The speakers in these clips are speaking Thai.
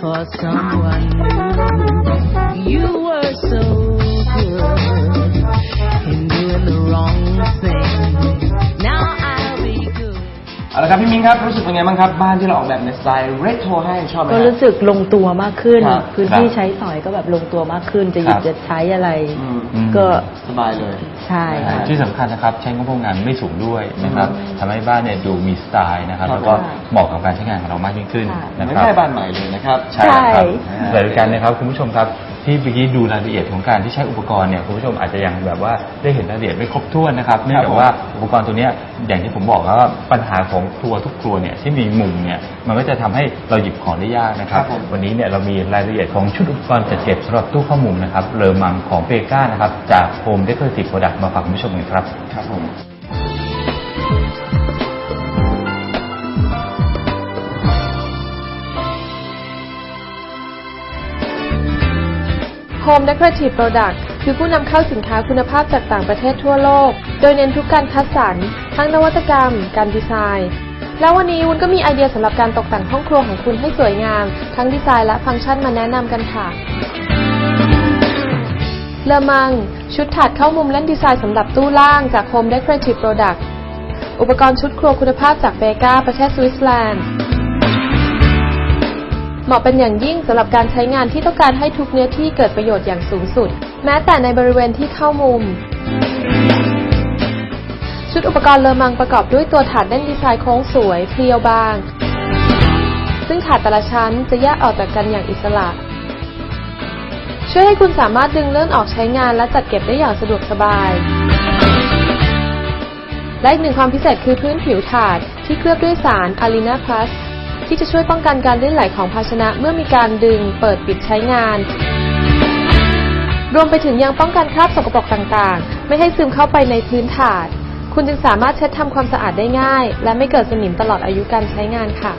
for someone new. You were so good in doing the wrong thing. เอาละครับพี่มิ้งครับรู้สึกเป็นไงบ้างครับบ้านที่เราออกแบบในสไตล์เรโทรให้ชอบไหมก็ฮะรู้สึกลงตัวมากขึ้น ครับพื้นที่ใช้สอยก็แบบลงตัวมากขึ้น จะหยิครับบจะใช้อะไรอืม ก็สบายเลย ใช่ค่ะ ที่สำคัญนะครับใช้งบประมาณไม่สูงด้วยนะครับทำให้บ้านเนี่ยดูมีสไตล์นะครับครับ แล้วก็เหมาะกับการใช้งานของเรามากยิ่งขึ้นค่ะนะไม่ครับใช่บ้านใหม่เลยนะครับ ใช่ครับใช่แต่ด้วยกันนะครับคุณผู้ชมครับ ที่เมื่อกี้ดูรายละเอียดของการที่ใช้อุปกรณ์เนี่ยคุณผู้ชมอาจจะยังแบบว่าได้เห็นรายละเอียดไม่ครบถ้วนนะครับเนื่องจากว่าอุปกรณ์ตัวเนี้ยอย่างที่ผมบอกแล้วว่าปัญหาของครัวทุกครัวเนี่ยที่มีมุมเนี่ยมันก็จะทำให้เราหยิบของได้ยากนะครับ ครับผม วันนี้เนี่ยเรามีรายละเอียดของชุดอุปกรณ์จัดเก็บสำหรับตู้ข้อมูลนะครับเลอมังของเปกานะครับจาก Home Decorative Product มาฝากคุณผู้ชมกันครับ ครับผม Home Decorative Product คือผู้นำเข้าสินค้าคุณภาพจากต่างประเทศทั่วโลก โดยเน้นทุกการคัดสรร ทั้งนวัตกรรม การดีไซน์ แล้ววันนี้วุ้นก็มีไอเดียสำหรับการตกแต่งห้องครัวของคุณให้สวยงาม ทั้งดีไซน์และฟังก์ชันมาแนะนำกันค่ะเลมัง ชุดถาดเข้ามุมเล่นดีไซน์สำหรับตู้ล่างจาก Home Decorative Product อุปกรณ์ชุดครัวคุณภาพจากเบกาประเทศสวิตเซอร์แลนด์ เหมาะเป็นอย่างยิ่งสำหรับการใช้งานที่ต้องการให้ทุกเนื้อที่เกิดประโยชน์อย่างสูงสุด แม้แต่ในบริเวณที่เข้ามุม ชุดอุปกรณ์เลอมังประกอบด้วยตัวถาดเล่นดีไซน์โค้งสวยเพรียวบาง ซึ่งถาดแต่ละชั้นจะแยกออกจากกันอย่างอิสระช่วยให้คุณสามารถดึงเลื่อนออกใช้งานและจัดเก็บได้อย่างสะดวกสบาย และอีกหนึ่งความพิเศษคือพื้นผิวถาดที่เคลือบด้วยสาร Alina Plus ที่จะช่วยป้องกันการลื่นไหลของภาชนะเมื่อมีการดึงเปิดปิดใช้งาน รวมไปถึงยังป้องกันคราบสกปรกต่างๆ ไม่ให้ซึมเข้าไปในพื้นถาด คุณจึงสามารถเช็ดทำความสะอาดได้ง่าย และไม่เกิดสนิมตลอดอายุการใช้งานค่ะ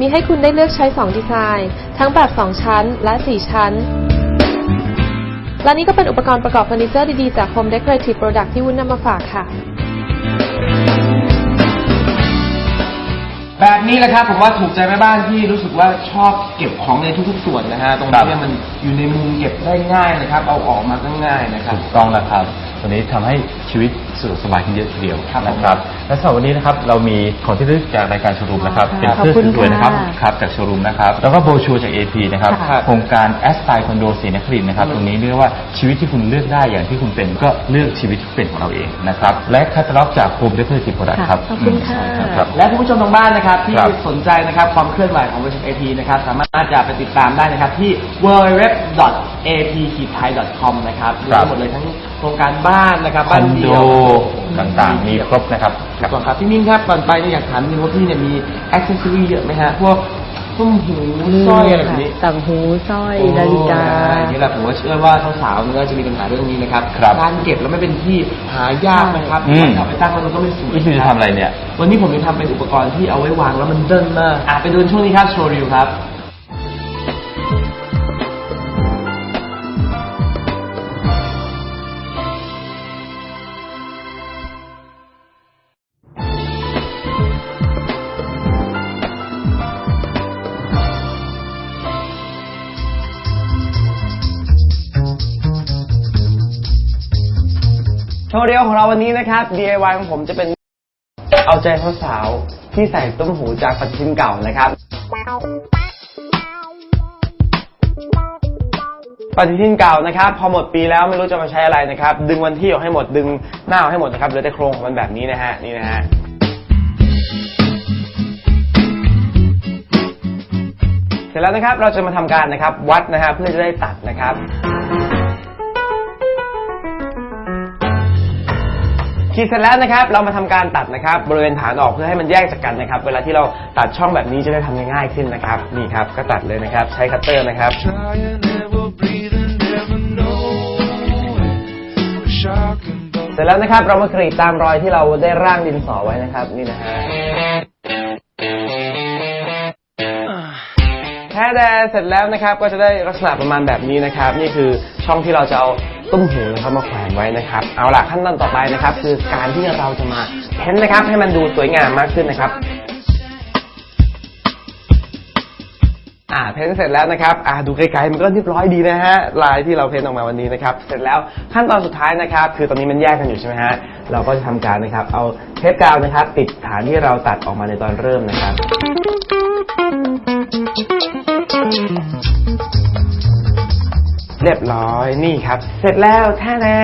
มีให้คุณได้เลือกใช้ 2 ดีไซน์ ทั้งแบบ 2 ชั้นและ 4 ชั้นและนี่ก็เป็นอุปกรณ์ประกอบเฟอร์นิเจอร์ดี ๆ จาก Home Decorative Product ที่วุ้นนำมาฝากค่ะ แบบนี้แหละครับผมว่าถูกใจแม่บ้านที่รู้สึกว่าชอบเก็บของในทุกๆส่วนนะฮะตรงนี้เนี่ยมันอยู่ในมุมเก็บได้ง่ายนะครับ เอาออกมาก็ง่ายนะครับ ถูกต้องแล้วครับ ตัวนี้ทำให้ชีวิตสะดวกสบายขึ้นเยอะทีเดียวครับผมนะครับ และสำหรับวันนี้นะครับเรามีของที่ระลึกจากรายการโชว์รูมนะครับค่ะเป็นเสื้อขอบคุณสวยๆนะครับค่ะครับจากโชว์รูมนะครับแล้วก็โบรชัวร์จาก AP นะครับค่ะโครงการแอสไตล์คอนโดสีนครินทร์นะครับตรงนี้เรียกว่าชีวิตที่คุณเลือกได้อย่างที่คุณเป็นก็เลือกชีวิตที่เป็นของเราเองนะครับและคัตล็อกจากโฮมเดคอเรทีฟโปรดักต์ครับขอบคุณค่ะอืมครับและคุณผู้ชมทางบ้านนะครับที่ครับสนใจนะครับความเคลื่อนไหวของบริษัท AP นะครับสามารถจะไปติดตามได้นะครับที่ www.ap-thai.com นะครับดูครับได้หมดเลยทั้ง โครงการบ้านนะครับคบ้าอนนเดีโดยวต่างๆ มีครบนะครับถูกต้องครับพี่มิ้งครับก่อนไปเนี่ยอยากถามนิดนึงว่าพี่เนี่ยมีอ c เซสซอรี่เยอะไหมฮะพวกตุ้มหูสร้อยอะไรแบบนี้ ต่างหูสร้อยนาฬิกา โอ้นี่แหละผมว่าเชื่อว่าสาวๆเนี่ยจะมีปัญหาเรื่องนี้นะครับครับการเก็บแล้วไม่เป็นที่หายากนะครับอืม เอาไปตั้งแล้วมันก็ไม่สวยนี่คือจะทำอะไรเนี่ย วันนี้ผมจะทำเป็นอุปกรณ์ที่เอาไว้วางแล้วมันเดินมากอะไปดูช่วงนี้ครับโชว์รีวครับ ว์เรียวของเราวันนี้นะครับ DIY ของผมจะเป็น เอาใจสาวๆที่ใส่ตุ้มหูจากปฏิทินเก่านะครับปฏิทินเก่านะครับพอหมดปีแล้วไม่รู้จะมาใช้อะไรนะครับ ดึงวันที่ออกให้หมดดึงหน้าออกให้หมดนะครับเหลือแต่โครงของมันแบบนี้นะฮะนี่นะฮะเสร็จแล้วนะครับเราจะมาทำการนะครับ วัดนะฮะเพื่อจะได้ตัดนะครับ ขีดเสร็จแล้วนะครับ เรามาทำการตัดนะครับ บริเวณฐานออกเพื่อให้มันแยกจากกันนะครับ เวลาที่เราตัดช่องแบบนี้จะได้ทำง่ายๆขึ้นนะครับ นี่ครับ ก็ตัดเลยนะครับ ใช้คัตเตอร์นะครับ Try and never breathing, never know it. Shocking, but เสร็จแล้วนะครับ เรามากรีดตามรอยที่เราได้ร่างดินสอไว้นะครับ นี่นะฮะแค่แดเสร็จแล้วนะครับ ก็จะได้ลักษณะประมาณแบบนี้นะครับ นี่คือช่องที่เราจะเอา ตุ้มหูนะครับมาแขวนไว้นะครับ เอาล่ะขั้นตอนต่อไปนะครับ คือการที่เราจะมาเพ้นนะครับ ให้มันดูสวยงามมากขึ้นนะครับอ่าเพ้นเสร็จแล้วนะครับอ่าดูไกลๆมันก็เรียบร้อยดีนะฮะลายที่เราเพ้นออกมาวันนี้นะครับ เสร็จแล้วขั้นตอนสุดท้ายนะครับ คือตอนนี้มันแยกกันอยู่ใช่ไหมฮะเราก็จะทำการนะครับ เอาเทปกาวนะครับ ติดฐานที่เราตัดออกมาในตอนเริ่มนะครับ รียบร้อยนี่ครับ เสร็จแล้วแท้แน่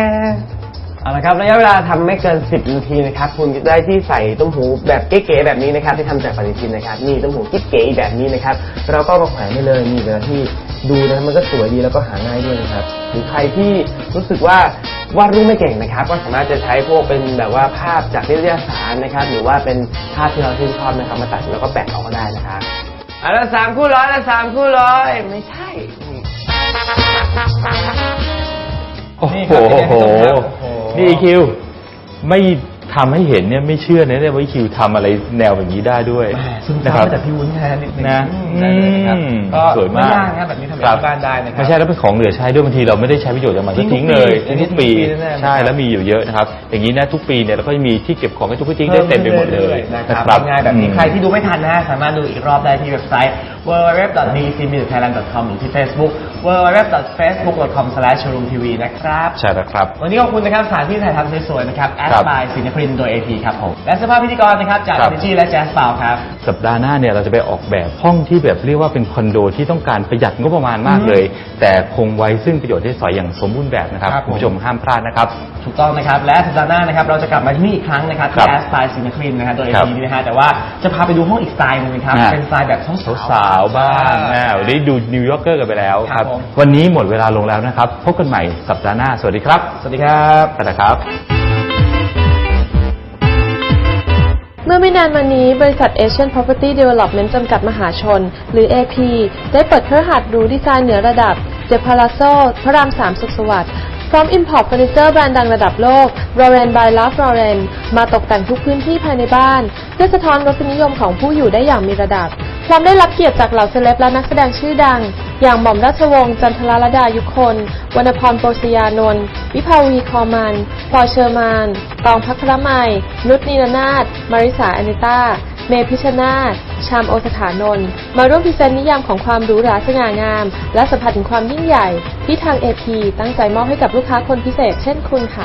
เอาละครับระยะเวลาทำไม่เกิน 10นาทีนะครับคุณจะได้ที่ใส่ตุ้มหูแบบเก๋ๆแบบนี้นะครับ ที่ทำจากปฏิทินนะครับนี่ตุ้มหูกิ๊บเก๋แบบนี้นะครับ เราก็เอามาแขวนได้เลยนี่เวลาที่ดูนะมันก็สวยดีแล้วก็หาง่ายด้วยนะครับ หรือใครที่รู้สึกว่าวาดรูปไม่เก่งนะครับ ก็สามารถจะใช้พวกเป็นแบบว่าภาพจากนิตยสารนะครับ หรือว่าเป็นภาพที่เราชื่นชอบนะครับมาตัดแล้วก็แปะเอาก็ได้นะครับอันละสามคู่ร้อยละสามคู่ร้อยไม่ใช่นี่ โอ้นี่โหครับเป็นไงพี่ตุ้มครับโอ้โห นี่อีคิว ไม่ทำให้เห็นเนี่ยไม่เชื่อนะเนี่ยว่าอีคิวทำอะไรแนวแบบนี้ได้ด้วยซึมนะซัครับมาจากพี่วุ้นแทนนิดนึงนะอืมได้เลยนะครับอืมก็สวยมากไยากนะครับแบบนี้ทำเองที่บ้านได้นะครับไม่ใช่แล้วเป็นของเหลือใช้ด้วยบางทีเราไม่ได้ใช้ประโยชน์จากมันทิ้ก็งทุกทิ้งเลยปีทิ้งทุกปีทิ้งทุกปีแน่ๆใช่แล้วมีอยู่เยอะนะครับ อย่างนี้นะทุกปีเนี่ยเราก็จะมีที่เก็บของให้ทุกทิ้งได้เต็มไปหมดเลยนะครับง่ายๆแบบนี้ใครที่ดูไม่ทันนะฮะสามารถดูอีกรอบได้ที่เว็บไซต์ www.dcmthailand.com หรือที่ Facebook www.facebook.com/showroomtv นะครับ ใช่แล้วครับ วันนี้ขอบคุณนะครับสถานที่ถ่ายทำสวยๆนะครับแอสครับบายศิลปรินโดย AP ครับผม และสภาพพิธีกรนะครับ จากครับ Energy และ Jazz Bar ครับ สัปดาห์หน้าเนี่ยเราจะไปออกแบบห้องที่แบบเรียกว่าเป็นคอนโดที่ต้องการประหยัดงบประมาณมากเลย แต่คงไว้ซึ่งประโยชน์ที่สอยอย่างสมบูรณ์แบบนะครับครับคุณผู้ชมห้ามพลาดนะครับถูกต้องนะครับและสัปดาห์หน้านะครับเราจะกลับมาที่นี่อีกครั้งนะครับครัที่บแอสไ e ซินคลินนะครับโดยครับ AP นะฮะแต่ว่าจะพาไปดูห้องอีกสไตล์หนึงนะครับอ่าเป็นสไตล์แบบสาวๆสาวๆบ้างอ่าได้ดูนิวยอร์กเกอร์กันไปแล้วคครัรับบผมวันนี้หมดเวลาลงแล้วนะครับ พบกันใหม่สัปดาห์หน้า สวัสดีครับ สวัสดีครับไปแล้วครับ เมื่อไม่นานมานี้บริษัท Asian Property Development จำกัดมหาชน หรือ AP ได้เปิดเครือหัดหรูดีไซน์เหนือระดับ The Palazzo พระราม3สุขสวัสดิ์พร้อม Import Furniture แบรนด์ดังระดับโลก Lauren by Ralph Lauren มาตกแต่งทุกพื้นที่ภายในบ้าน เพื่อสะท้อนรสนิยมของผู้อยู่ได้อย่างมีระดับ พร้อมได้รับเกียรติจากเหล่าเซเลบและนักแสดงชื่อดัง อย่างหม่อมราชวงศ์จันทรลดายุคน วรรณพรโปรสยานนท์วิภาวีคอมันพอเชอร์มาน ตองพัครมัย นุชนีนานาถมาริสาอนิต้า เมพิชนาถชามโอสถานนท์มาร่วมพรีเซนต์นิยามของความหรูหราสง่างาม และสัมผัสถึงความยิ่งใหญ่ ที่ทาง AP ตั้งใจมอบให้กับลูกค้าคนพิเศษเช่นคุณค่ะ